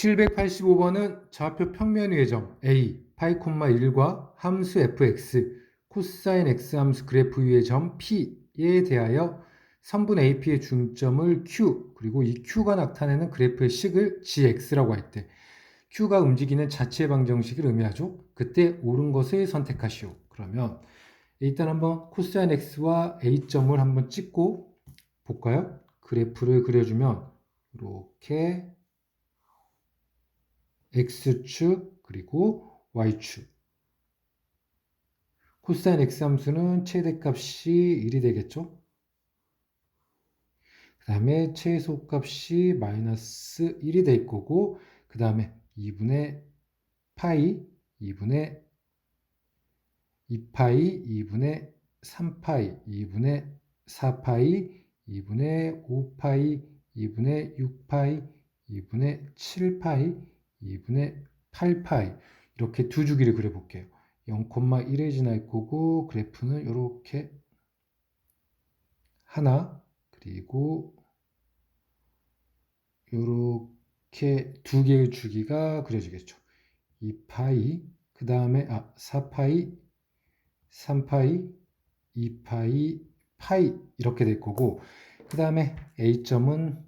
785번은 좌표 평면 점 a 파이 콤마 1과 함수 fx 코사인 x 함수 그래프 위의 점 p에 대하여 선분 AP의 중점을 Q 그리고 이 Q가 나타내는 그래프의 식을 GX라고 할 때 Q가 움직이는 자체 방정식을 의미하죠. 그때 옳은 것을 선택하시오. 그러면 일단 한번 코사인 X와 A점을 한번 찍고 볼까요? 그래프를 그려주면 이렇게 X축 그리고 Y축 코사인 X 함수는 최대값이 1이 되겠죠? 그 다음에 최소값이 마이너스 1이 될 거고 그 다음에 2분의 파이 2분의 2파이 2분의 3파이 2분의 4파이 2분의 5파이 2분의 6파이 2분의 7파이 2분의 8파이 이렇게 두 주기를 그려볼게요. 0,1에 지날 거고 그래프는 이렇게 하나 그리고 이렇게 두 개의 주기가 그려지겠죠. 2파이 그 다음에 아 4파이 3파이 2파이 파이 이렇게 될 거고 그 다음에 A점은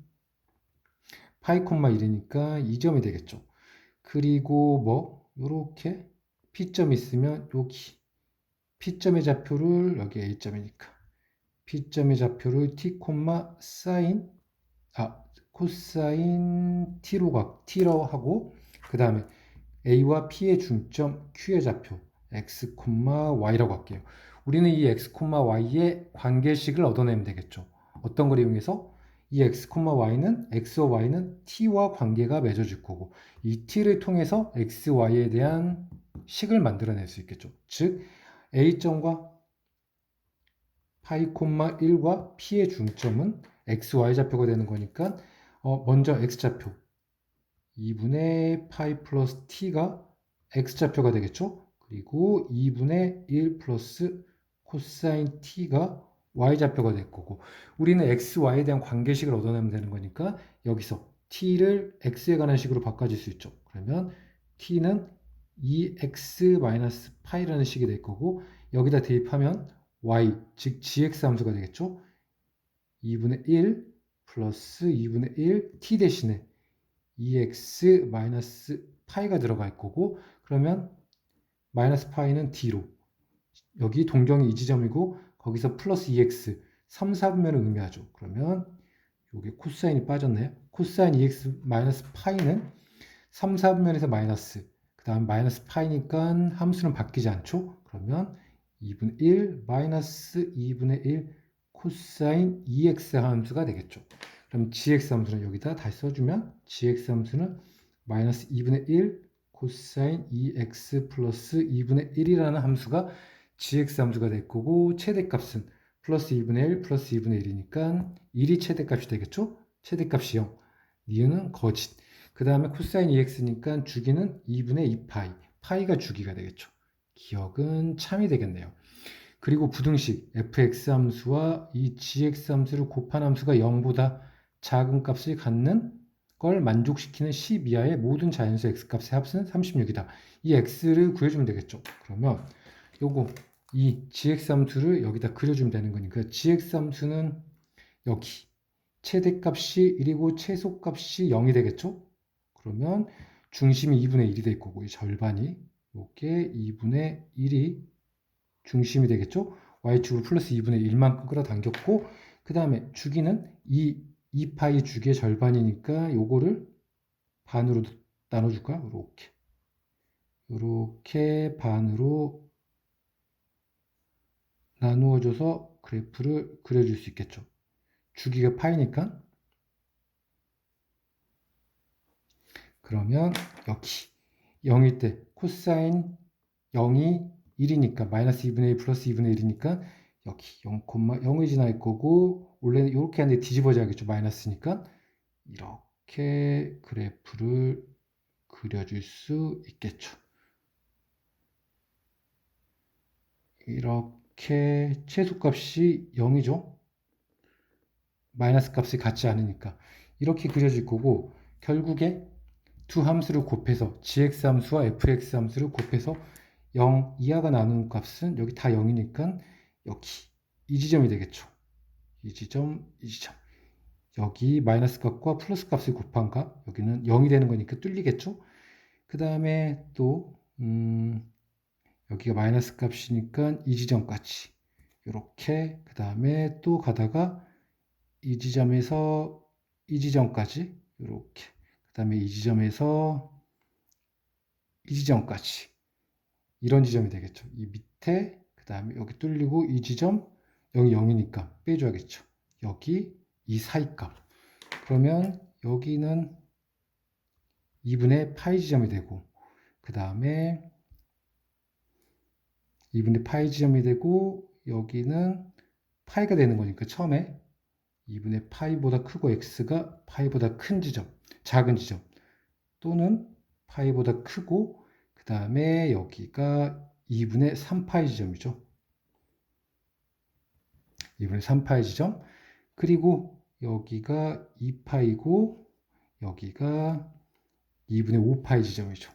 파이 콤마 1이니까 2점이 되겠죠. 그리고 뭐 이렇게 P점 있으면 여기 P점의 좌표를 여기 A점이니까 P점의 좌표를 T 사인 아 코사인 T로 가 T로 하고 그 다음에 A와 P의 중점 Q의 좌표 X Y라고 할게요. 우리는 이 X Y의 관계식을 얻어내면 되겠죠. 어떤 걸 이용해서 이 x, y는 x와 y는 t와 관계가 맺어질 거고 이 t를 통해서 x, y에 대한 식을 만들어낼 수 있겠죠. 즉 a점과 파이 콤마 1과 p의 중점은 x, y 좌표가 되는 거니까 어, 먼저 x 좌표 2분의 파이 플러스 t가 x 좌표가 되겠죠. 그리고 2분의 1 플러스 코사인 t가 y좌표가 될 거고 우리는 x, y에 대한 관계식을 얻어내면 되는 거니까 여기서 t를 x에 관한 식으로 바꿔줄 수 있죠. 그러면 t는 2x 파이라는 식이 될 거고 여기다 대입하면 y 즉 gx 함수가 되겠죠. 2분의 1 플러스 2분의 1 t 대신에 2x 마이너스 파이가 들어갈 거고 그러면 마이너스 파이는 d로 여기 동경이 이 지점이고 거기서 플러스 2x 3, 4분면을 의미하죠. 그러면 여기 코사인이 빠졌네요. 코사인 2x 마이너스 파이는 3, 4분면에서 마이너스 그 다음 마이너스 파이니까 함수는 바뀌지 않죠. 그러면 2분의 1 마이너스 2분의 1 코사인 2x 함수가 되겠죠. 그럼 gx 함수는 여기다 다시 써주면 gx 함수는 마이너스 2분의 1 코사인 2x 플러스 2분의 1이라는 함수가 gx 함수가 될 거고 최대값은 플러스 2분의 1 플러스 2분의 1이니까 1이 최대값이 되겠죠? 최대값이 0. 니은은 거짓. 그 다음에 코사인 2x니까 주기는 2분의 2파이. 파이가 주기가 되겠죠. 기억은 참이 되겠네요. 그리고 부등식 fx 함수와 이 gx 함수를 곱한 함수가 0보다 작은 값을 갖는 걸 만족시키는 10 이하의 모든 자연수 x값의 합은 36이다. 이 x를 구해주면 되겠죠. 그러면 요거 이 gx 함수를 여기다 그려주면 되는 거니까 gx 함수는 여기 최대값이 1이고 최소값이 0이 되겠죠? 그러면 중심이 2분의 1이 될 거고 이 절반이 이게 2분의 1이 중심이 되겠죠? y축으로 플러스 2분의 1만큼 끌어당겼고 그 다음에 주기는 이 2파이 주기의 절반이니까 요거를 반으로 나눠줄까? 이렇게 이렇게 반으로 나누어줘서 그래프를 그려줄 수 있겠죠. 주기가 파이니까 그러면 여기 0일 때 코사인 0이 1이니까 마이너스 2분의 1 플러스 2분의 1이니까 여기 0,0이 지날 거고 원래는 이렇게 하는데 뒤집어져야겠죠. 마이너스니까 이렇게 그래프를 그려줄 수 있겠죠. 이렇게 이렇게 최소값이 0이죠. 마이너스 값이 같지 않으니까 이렇게 그려질 거고 결국에 두 함수를 곱해서 gx 함수와 fx 함수를 곱해서 0 이하가 나누는 값은 여기 다 0이니까 여기 이 지점이 되겠죠. 이 지점, 이 지점. 여기 마이너스 값과 플러스 값을 곱한 값, 여기는 0이 되는 거니까 뚫리겠죠. 그 다음에 또 음, 여기가 마이너스 값이니까 이 지점까지 이렇게 그 다음에 또 가다가 이 지점에서 이 지점까지 이렇게 그 다음에 이 지점에서 이 지점까지 이런 지점이 되겠죠. 이 밑에 그 다음에 여기 뚫리고 이 지점 여기 0이니까 빼줘야겠죠. 여기 이 사이 값 그러면 여기는 2분의 파이 지점이 되고 그 다음에 2분의 파이 지점이 되고 여기는 파이가 되는 거니까 처음에 2분의 파이보다 크고 x가 파이보다 큰 지점, 작은 지점 또는 파이보다 크고 그 다음에 여기가 2분의 3파이 지점이죠. 2분의 3파이 지점 그리고 여기가 2파이고 여기가 2분의 5파이 지점이죠.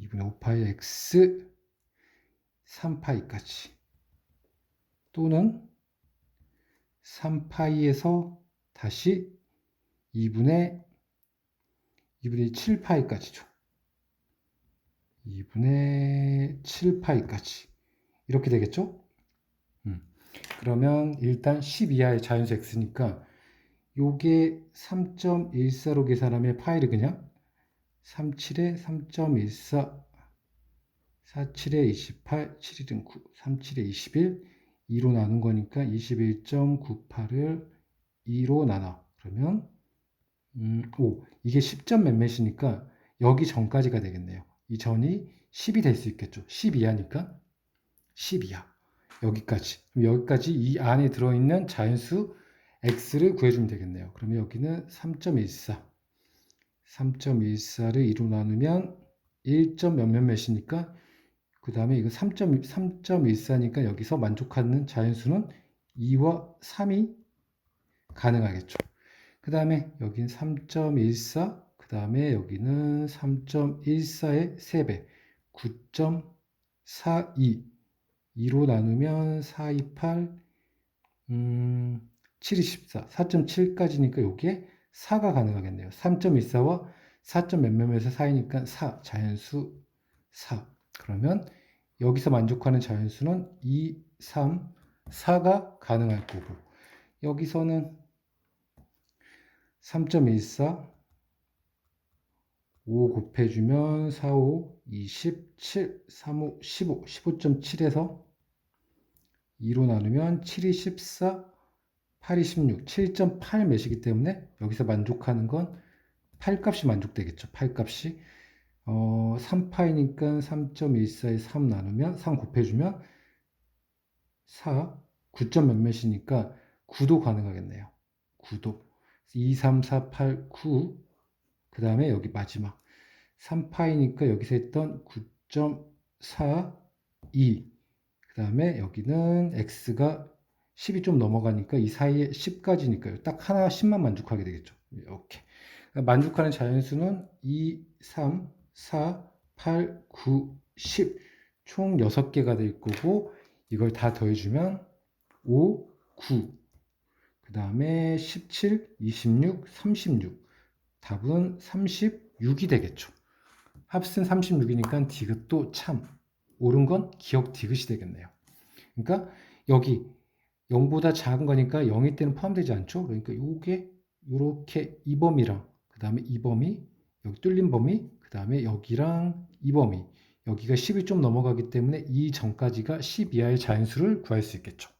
2분의 5파이 x 3파이까지 또는 3파이에서 다시 2분의 2분의 7파이까지죠. 2분의 7파이까지 이렇게 되겠죠? 음. 그러면 일단 10 이하의 자연수 x니까 요게 3.14로 계산하면 파이를 그냥 37에 3.14 47에 28, 7은 9, 37에 21, 2로 나눈 거니까 21.98을 2로 나눠. 그러면 음, 5. 이게 10점 몇몇이니까 여기 전까지가 되겠네요. 이 전이 10이 될 수 있겠죠. 10 이하니까 10 이하. 여기까지. 그럼 여기까지 이 안에 들어있는 자연수 x를 구해주면 되겠네요. 그러면 여기는 3.14. 3.14를 2로 나누면 1 점 몇몇 몇이니까 그 다음에 이거 3.14니까 여기서 만족하는 자연수는 2와 3이 가능하겠죠. 그 다음에 여기는 3.14, 그 다음에 여기는 3.14의 3배, 9.42. 2로 나누면 4, 2, 8, 음, 7, 24. 4.7까지니까 여기에 4가 가능하겠네요. 3.14와 4. 몇몇에서 4이니까 4, 자연수 4. 그러면 여기서 만족하는 자연수는 2, 3, 4가 가능할 거고 여기서는 3.14 5 곱해주면 4, 5, 27, 3, 5, 15, 15.7에서 2로 나누면 7이 14, 8이 16, 7.8 몇이기 때문에 여기서 만족하는 건 8값이 만족되겠죠. 8값이 어, 3파이니까 3.14에 3 나누면 3 곱해주면 4, 9점 몇몇이니까 9도 가능하겠네요. 9도. 2, 3, 4, 8, 9. 그 다음에 여기 마지막. 3파이니까 여기서 했던 9.42. 그 다음에 여기는 x가 10이 좀 넘어가니까 이 사이에 10까지니까요. 딱 하나 10만 만족하게 되겠죠. 이렇게. 만족하는 자연수는 2, 3, 4, 8, 9, 10. 총 6개가 될 거고, 이걸 다 더해주면 5, 9. 그 다음에 17, 26, 36. 답은 36이 되겠죠. 합은 36이니까 디귿도 참. 옳은 건 기억 디귿이 되겠네요. 그러니까 여기 0보다 작은 거니까 0일 때는 포함되지 않죠. 그러니까 이게 이렇게 이 범위랑 그 다음에 이 범위 여기 뚫린 범위 그 다음에 여기랑 이 범위 여기가 10이 좀 넘어가기 때문에 이 전까지가 10 이하의 자연수를 구할 수 있겠죠.